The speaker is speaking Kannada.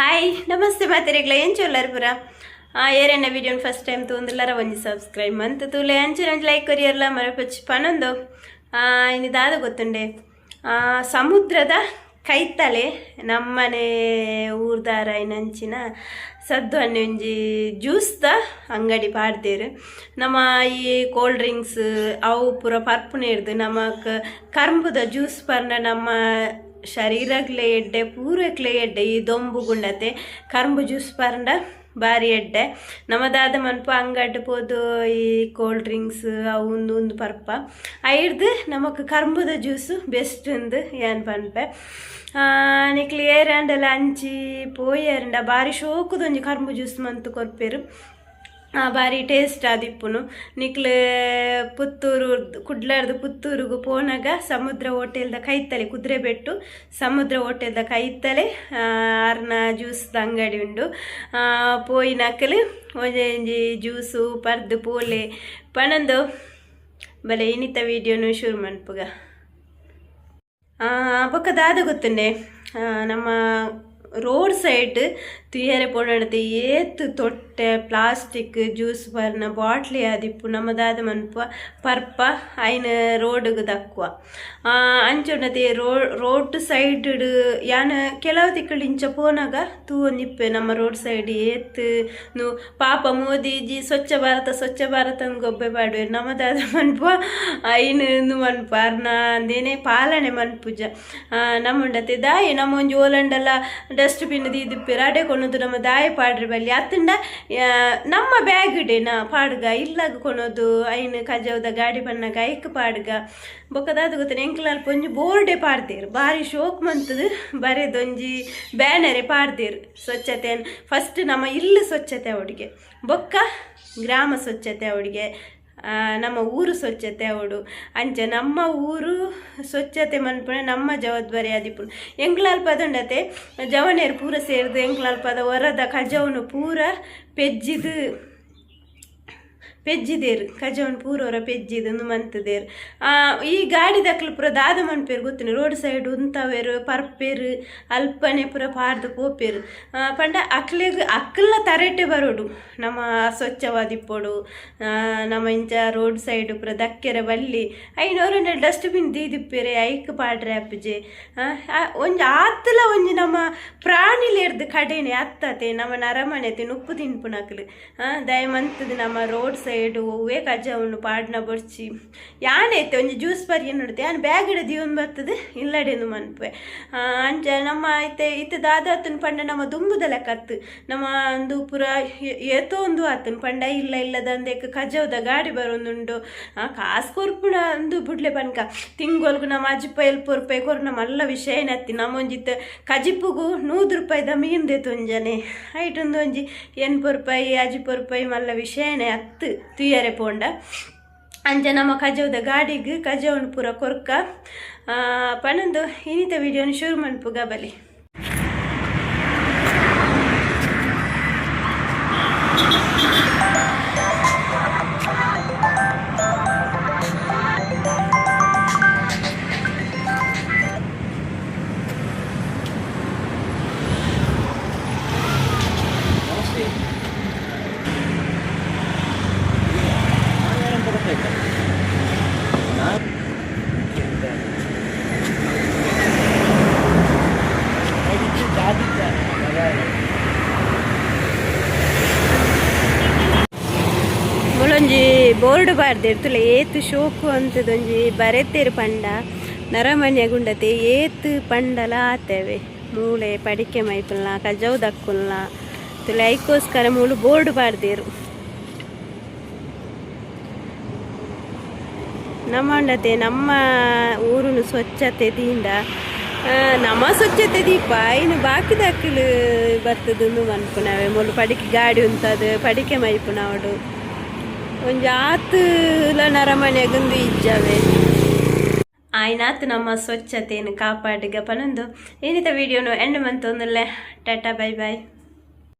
ಹಾಯ್ ನಮಸ್ತೆ ಮಾತೆರೆಗ್ಲ ಪುರ ಏರೆನ್ನ ವಿಡಿಯೋನ್ ಫಸ್ಟ್ ಟೈಮ್ ತೂಂದಿಲ್ಲಾರ ಒಂಜಿ ಸಬ್ಸ್ಕ್ರೈಬ್ ಮಂತ್ ತೂಲೆ ಅಂಚಿನ ಲೈಕ್ ಕೊರಿಯರ್ಲ ಮರಪಚ್ಚಿ ಪನೊಂದು. ಇನ್ನಿದಾದ ಗೊತ್ತುಂಡೆ. ಆ, ಸಮುದ್ರದ ಕೈತಲೆ ನಮ್ಮನೆ ಊರ್ದಾರ ಇನ್ನಂಚಿನ ಸದ್ದು ಅನ್ನೊಂಜಿ ಜ್ಯೂಸ್ದ ಅಂಗಡಿ ಪಾಡ್ದೇರು. ನಮ್ಮ ಈ ಕೋಲ್ಡ್ ಡ್ರಿಂಕ್ಸ್ ಅವು ಪೂರ ಪರ್ಪುನೆ ಇರ್ದು ನಮಕ್ ಕರ್ಂಬುದ ಜ್ಯೂಸ್ ಪರ್ನ ನಮ್ಮ ಶರೀರಗ್ಲೆ ಎಡ್ಡೆ, ಪೂರಕ್ಲೆ ಎಡ್ಡೆ, ಈ ದೊಂಬು ಗುಂಡತೆ ಕರ್ಂಬು ಜ್ಯೂಸ್ ಪರ್ಂಡ ಬಾರಿ ಎಡ್ಡೆ. ನಮ್ಮದಾದ ಮನ್ಪ ಅಂಗಡ್ ಪೋದು ಈ ಕೋಲ್ಡ್ ಡ್ರಿಂಕ್ಸ್ ಅವು ಒಂದು ಒಂದು ಪರ್ಪ. ಐಡ್ದು ನಮಕ್ ಕರ್ಂಬುದ ಜ್ಯೂಸು ಬೆಸ್ಟ್ ಉಂದು ಏನ್ ಪನ್ಪೆ. ನಿಕ್ಲಿ ಏರಂಡಲ ಅಂಚಿ ಪೋಯರಂಡ ಬಾರಿ ಶೋಕುದೊಂಜಿ ಕರ್ಂಬು ಜ್ಯೂಸ್ ಮಂತು ಕೊರ್ಪೆರು ಬಾರಿ ಟೇಸ್ಟ್ ಆದಿಪ್ಪುನು ನಿಕ್ಲು ಪುತ್ತೂರು ಕುಡ್ಲಾರ್ದು ಪುತ್ತೂರುಗು ಪೋನಾಗ ಸಮುದ್ರ ಹೋಟೆಲ್ದ ಕೈತಲೆ ಕುದುರೆಬೆಟ್ಟು ಸಮುದ್ರ ಹೋಟೆಲ್ದ ಕೈತಲೆ ಅರ್ನ ಜ್ಯೂಸ್ದ ಅಂಗಡಿ ಉಂಡು. ಪೋಯಿ ನಕಲು ಒಂಜಿ ಜ್ಯೂಸು ಪರ್ದು, ಪೋಲೆ, ಪಣಂದು ಬಲೆ ಇನ್ನಿತ ವೀಡಿಯೋನು ಶುರು ಮನ್ಪುಗ. ಬೊಕ್ಕ ದಾದ ಗೊತ್ತುಂಡೆ. ನಮ್ಮ ರೋಡ್ ಸೈಡ್ ತುಯರೆ ಪೊಡಣತೆ ಏತ್ ತೊಟ್ಟೆ ಪ್ಲಾಸ್ಟಿಕ್ ಜ್ಯೂಸ್ ಬರ್ನ ಬಾಟ್ಲಿ ಆದಿಪ್ಪು ನಮ್ಮದಾದ ಮನ್ಪ ಪರ್ಪ ಐನ ರೋಡ್ಗೆ ದಕ್ಕುವ. ಅಂಚೊಂಡದೆ ರೋ ರೋಡ್ ಸೈಡ್ ಯಾನ ಕೆಲವು ತಿಕ್ಕಳು ಇಂಚ ಪೋನಾಗ ತೂ ಒಂದಿಪ್ಪೆ ನಮ್ಮ ರೋಡ್ ಸೈಡ್ ಏತ್ ನು ಪಾಪ ಮೋದಿಜಿ ಸ್ವಚ್ಛ ಭಾರತ ಸ್ವಚ್ಛ ಭಾರತ ಗೊಬ್ಬೆ ಬಾಡುವೆ. ನಮ್ಮದಾದ ಮನ್ಪ ಐನು ಮನ್ಪ, ಅರ್ನ ಅಂದೇನೆ ಪಾಲನೆ ಮನ್ಪುಜ. ನಮ್ಮಂಡತೆ ದಾಯಿ ನಮ್ಮ ಒಂಜಿ ಓಲಂಡಲ ಡಸ್ಟ್ಬಿನ್ ದಿಪ್ಪಿರ ಪಿರಾಡೆ ಕೊಂಡು ನಮ್ಮ ದಾಯಿ ಪಾಡ್ರಿ ಬಲ್ಲಿ ಅತ್ತಂಡ ನಮ್ಮ ಬ್ಯಾಗ್ ಇಡೇನ ಪಾಡ್ಗ? ಇಲ್ಲಾಗ ಕೊನೋದು, ಐನು ಕಜಾವ್ದ ಗಾಡಿ ಬಣ್ಣಗ, ಐಕ್ ಪಾಡ್ಗ. ಬೊಕ್ಕದಾದ ಗೊತ್ತೇನೆ, ಎಂಕ್ಲಾಲ್ ಪೊಂಜಿ ಬೋರ್ಡೆ ಪಾಡ್ದೇರು ಬಾರಿ ಶೋಕ್ ಮಂತದು ಬರೆದೊಂಜಿ ಬ್ಯಾನರೆ ಪಾಡ್ದೇರು ಸ್ವಚ್ಛತೆ ಫಸ್ಟ್ ನಮ್ಮ ಇಲ್ಲು ಸ್ವಚ್ಛತೆ ಅವಡಿಗೆ. ಬೊಕ್ಕ ಗ್ರಾಮ ಸ್ವಚ್ಛತೆ ಅವಡಿಗೆ. ನಮ್ಮ ಊರು ಸ್ವಚ್ಛತೆ ಅವಡು. ಅಂಚೆ ನಮ್ಮ ಊರು ಸ್ವಚ್ಛತೆ ಮನ್ಪುಣೆ, ನಮ್ಮ ಜವಾಬ್ದಾರಿ ಆದಿಪುಣ ಎಂಕ್ಲಾಲ್ ಪದಂಡತೆ ಜವನೇರು ಪೂರ ಸೇರಿದು ಎಂಕ್ಲಾಲ್ ಪದ ಹೊರದ ಕಜವನ್ನು ಪೂರ ಪೆಜ್ಜಿದು ಪೆಜ್ಜಿದೇರು, ಕಜವನ್ ಪೂರವರ ಪೆಜ್ಜಿದೊಂದು ಮಂತದೇರು. ಈ ಗಾಡಿ ದಕ್ಲು ಪೂರ ದಾದ ಮನ್ಪೇರು ಗೊತ್ತಿನ? ರೋಡ್ ಸೈಡ್ ಉಂತವೇರು, ಪರ್ಪೇರು, ಅಲ್ಪನೆ ಪೂರ ಪಾರ್ದು ಪೋಪೇರು. ಪಂಡ ಅಕ್ಲೆಗ್ ಅಕ್ಕಲ್ನ ತರಟೆ ಬರೋಡು, ನಮ್ಮ ಸ್ವಚ್ಛವಾದಿಪ್ಪೋಡು ನಮ್ಮ ಇಂಚ ರೋಡ್ ಸೈಡ್ ಪೂರ ದಕ್ಕೆರೆ ಬಲ್ಲಿ. ಐನೂರ ಡಸ್ಟ್ಬಿನ್ ದೀದಿಪ್ಪೇರೆ, ಐಕ್ ಪಾಡ್ರೆ ಅಪ್ಪಜೆ ಒಂಜಿ ಆತ್ಲ ಒಂಜಿ ನಮ್ಮ ಪ್ರಾಣಿಲೇರ್ದು ಕಡೆನೆ ಅತ್ತತೆ, ನಮ್ಮ ನರಮನೆತೆ ನುಪ್ಪು ತಿನ್ಪುನಕ್ಲು ದಯಮಂತದ ನಮ್ಮ ರೋಡ್ ಸೈಡ್ ಒವ್ವೇ ಕಜ್ಜವನ್ನು ಪಾಡ್ನ ಬರ್ಚಿ ಯಾನೈತೆ ಒಂಜಿ ಜ್ಯೂಸ್ ಬರಿ ನೋಡುತ್ತೆ ಯಾನ್ ಬ್ಯಾಗ್ ಇಡದು ಇವನ್ ಬರ್ತದೆ? ಇಲ್ಲಡೆನು ಮನ್ಪೆ. ಅಂಚ ನಮ್ಮ ಐತೆ, ಇತ್ತೆ ದಾದಾತನ್ ಪಂಡ ನಮ್ಮ ದುಂಬುದ ಲೆಕ್ಕತ್ತು ನಮ್ಮ ಒಂದು ಪುರ ಏತೋ ಒಂದು ಆತನ ಪಂಡ, ಇಲ್ಲ ಇಲ್ಲದಂದೆಕ್ ಕಜವದ ಗಾಡಿ ಬರೋಂದುಂಡು. ಕಾಸು ಕೊರ್ಪುಣ ಅಂದು ಬುಡ್ಲೆ ಪನ್ಕ ತಿಂಗೊಲ್ಗು ನಮ್ಮ ಅಜ್ಜಿಪ್ಪ ಎಲ್ಪ ರೂಪಾಯಿ ಕೊರ್ ನಮ್ಮ ಎಲ್ಲ ವಿಷಯ ಏನತ್ತಿ. ನಮ್ಮ ಒಂಜಿತ್ ಕಜಿಪ್ಪುಗು ನೂರು ರೂಪಾಯಿದ ಮೀನ್ದೆ ತೊಂಜನೆ ಐಟೊಂದು ಒಂಜಿ ಎನ್ ರೂಪಾಯಿ ಅಜಿಪ್ಪ ರೂಪಾಯಿ ಮಲ್ಲ ವಿಷಯನೇ ಹತ್ತು ತುಯ್ಯರೆ ಪೋಂಡ. ಅಂಚ ನಮ್ಮ ಕಜವದ ಗಾಡಿಗೆ ಕಜವನು ಪೂರ ಕೊರ್ಕ. ಆ, ಪನಂದು ಇನ್ನಿತ ವಿಡಿಯೋನ ಶುರು ಮನ್ಪುಗ ಬಲಿ ಮುಳೊಂಜಿ ಬೋರ್ಡ್ ಬಾರ್ದಿರ್ತಲ್ಲ ಏತ್ ಶೋಕು ಅಂತದೊಂಜಿ ಬರೆತೇರು ಪಂಡ. ನರಮನ್ಯ ಗುಂಡತೆ ಏತ್ ಪಂಡಲ ಆತೇವೆ ಮೂಳೆ ಪಡಿಕೆ ಮೈಪುಲ್ನ ಕಜವು ದಕ್ಕುಲ್ನ. ತುಲೆ ಐಕೋಸ್ಕರ ಮೂಳು ಬೋರ್ಡ್ ಬಾರ್ದೇರು. ನಮ್ಮಂಡತೆ ನಮ್ಮ ಊರುನು ಸ್ವಚ್ಛತೆ ದಿಂದ ಆ, ನಮ್ಮ ಸ್ವಚ್ಛತೆ ದೀಪ ಇನ್ನು ಬಾಕಿ ದಕ್ಕಲು ಬರ್ತದನ್ನು ಮನ್ಪುನವೆ ಮೊಲು ಪಡಿಕೆ ಗಾಡಿ ಉಂಟದು ಪಡಿಕೆ ಮೈಪುನವಡು. ಒಂಜಿ ನರಮನೆಗೊಂದು ಇಜ್ಜವೆ. ಆಯ್ನಾತ್ ನಮ್ಮ ಸ್ವಚ್ಛತೆಯನ್ನು ಕಾಪಾಡಿಗ ಪನೊಂದು ಏನಿತ ವಿಡಿಯೋನು ಎಂಡ್ ಮಂತ್ ಒಂದಲ್ಲೇ. Tata bye bye